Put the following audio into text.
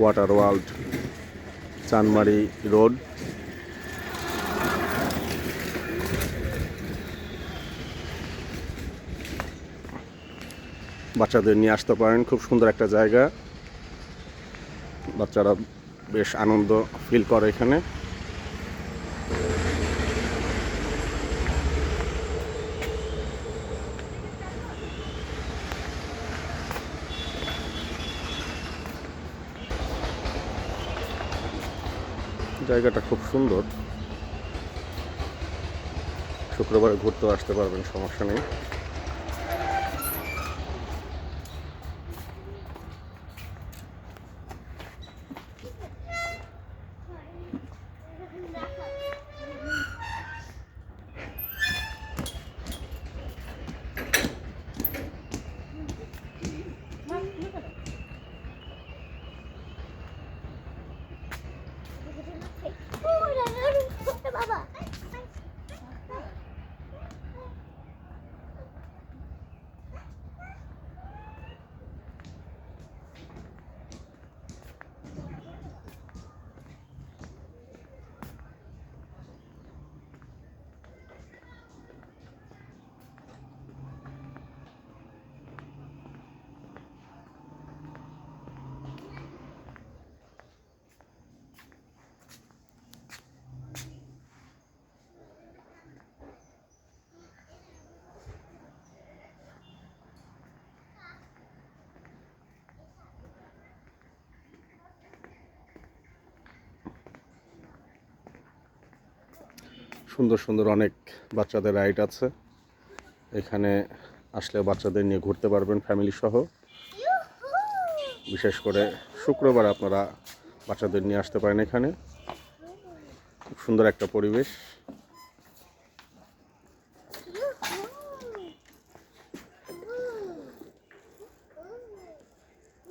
Water world Chanmari road বাচ্চাদের নিয়ে আসতে পারেন, খুব সুন্দর একটা জায়গা। বাচ্চারা বেশ আনন্দ ফিল করে এখানে। জায়গাটা খুব সুন্দর। শুক্রবারে ঘুরতেও আসতে পারবেন সমস্যা নেই। সুন্দর সুন্দর অনেক বাচ্চাদের রাইড আছে। এখানে আসলে বাচ্চাদের নিয়ে ঘুরতে পারবেন ফ্যামিলি সহ। বিশেষ করে শুক্রবার আপনারা বাচ্চাদের নিয়ে আসতে পারেন এখানে। খুব সুন্দর একটা পরিবেশ।